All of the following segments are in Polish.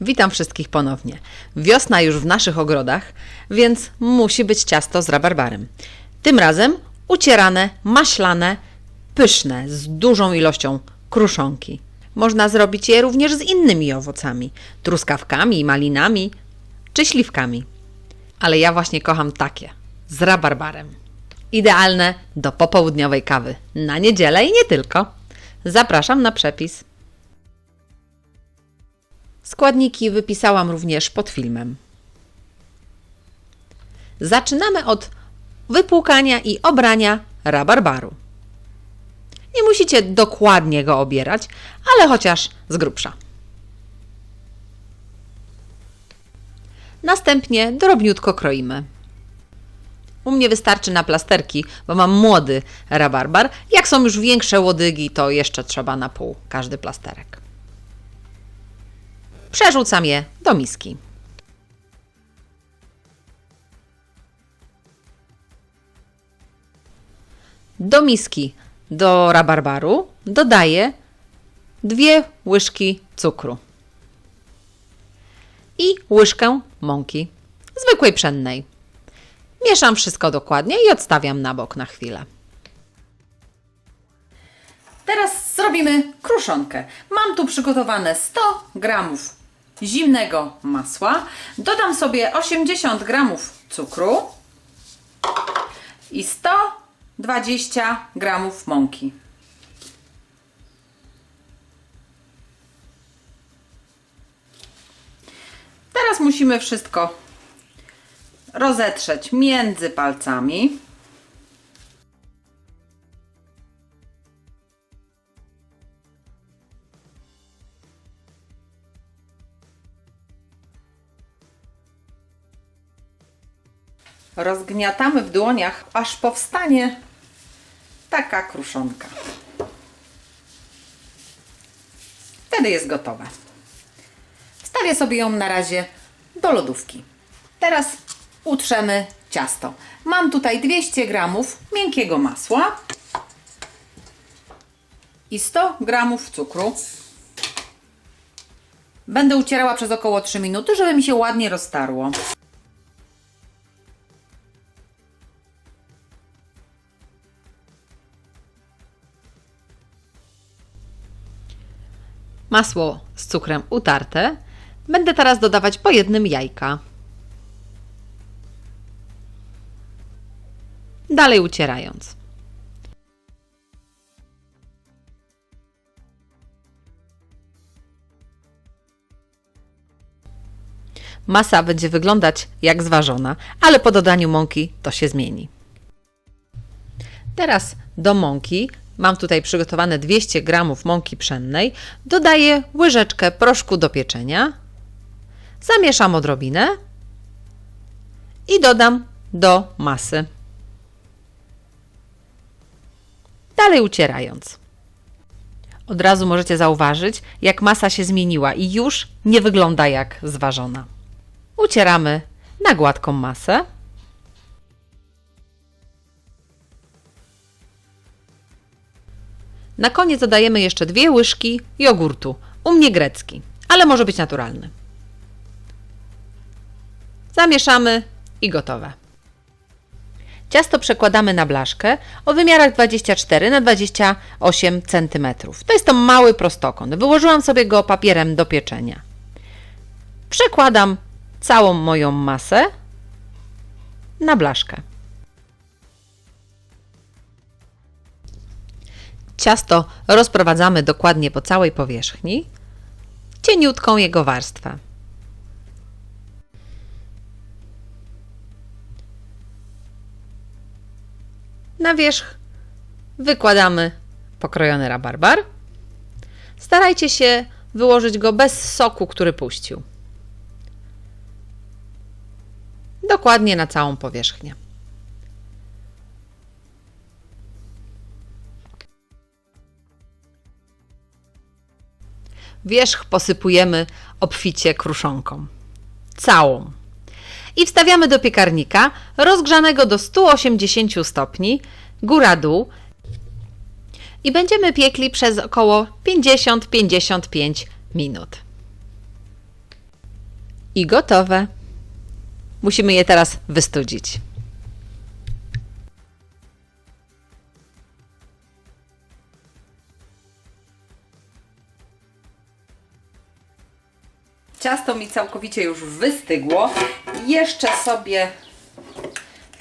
Witam wszystkich ponownie. Wiosna już w naszych ogrodach, więc musi być ciasto z rabarbarem. Tym razem ucierane, maślane, pyszne, z dużą ilością kruszonki. Można zrobić je również z innymi owocami, truskawkami, malinami czy śliwkami. Ale ja właśnie kocham takie, z rabarbarem. Idealne do popołudniowej kawy, na niedzielę i nie tylko. Zapraszam na przepis. Składniki wypisałam również pod filmem. Zaczynamy od wypłukania i obrania rabarbaru. Nie musicie dokładnie go obierać, ale chociaż z grubsza. Następnie drobniutko kroimy. U mnie wystarczy na plasterki, bo mam młody rabarbar. Jak są już większe łodygi, to jeszcze trzeba na pół każdy plasterek. Przerzucam je do miski. Do miski, do rabarbaru dodaję dwie łyżki cukru i łyżkę mąki, zwykłej pszennej. Mieszam wszystko dokładnie i odstawiam na bok na chwilę. Teraz zrobimy kruszonkę. Mam tu przygotowane 100 gramów zimnego masła. Dodam sobie 80 gramów cukru i 120 gramów mąki. Teraz musimy wszystko rozetrzeć między palcami. Rozgniatamy w dłoniach, aż powstanie taka kruszonka. Wtedy jest gotowe. Wstawię sobie ją na razie do lodówki. Teraz utrzemy ciasto. Mam tutaj 200 gramów miękkiego masła i 100 gramów cukru. Będę ucierała przez około 3 minuty, żeby mi się ładnie roztarło. Masło z cukrem utarte. Będę teraz dodawać po jednym jajka. Dalej ucierając. Masa będzie wyglądać jak zważona, ale po dodaniu mąki to się zmieni. Teraz do mąki, mam tutaj przygotowane 200 g mąki pszennej, dodaję łyżeczkę proszku do pieczenia, zamieszam odrobinę i dodam do masy. Dalej ucierając. Od razu możecie zauważyć, jak masa się zmieniła i już nie wygląda jak zważona. Ucieramy na gładką masę. Na koniec dodajemy jeszcze dwie łyżki jogurtu. U mnie grecki, ale może być naturalny. Zamieszamy i gotowe. Ciasto przekładamy na blaszkę o wymiarach 24 na 28 cm. To jest to mały prostokąt. Wyłożyłam sobie go papierem do pieczenia. Przekładam całą moją masę na blaszkę. Ciasto rozprowadzamy dokładnie po całej powierzchni, cieniutką jego warstwę. Na wierzch wykładamy pokrojony rabarbar. Starajcie się wyłożyć go bez soku, który puścił. Dokładnie na całą powierzchnię. Wierzch posypujemy obficie kruszonką. Całą. I wstawiamy do piekarnika rozgrzanego do 180 stopni, góra-dół. I będziemy piekli przez około 50-55 minut. I gotowe. Musimy je teraz wystudzić. Ciasto mi całkowicie już wystygło. Jeszcze sobie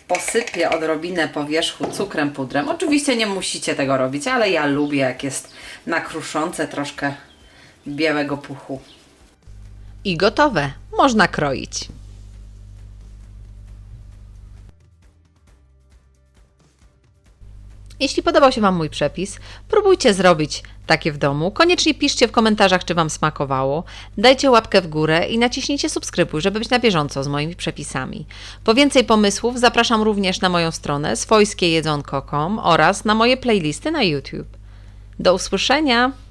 posypię odrobinę powierzchu cukrem pudrem. Oczywiście nie musicie tego robić, ale ja lubię jak jest nakruszące troszkę białego puchu. I gotowe. Można kroić. Jeśli podobał się Wam mój przepis, próbujcie zrobić takie w domu. Koniecznie piszcie w komentarzach, czy Wam smakowało. Dajcie łapkę w górę i naciśnijcie subskrybuj, żeby być na bieżąco z moimi przepisami. Po więcej pomysłów zapraszam również na moją stronę swojskiejedzonko.com oraz na moje playlisty na YouTube. Do usłyszenia!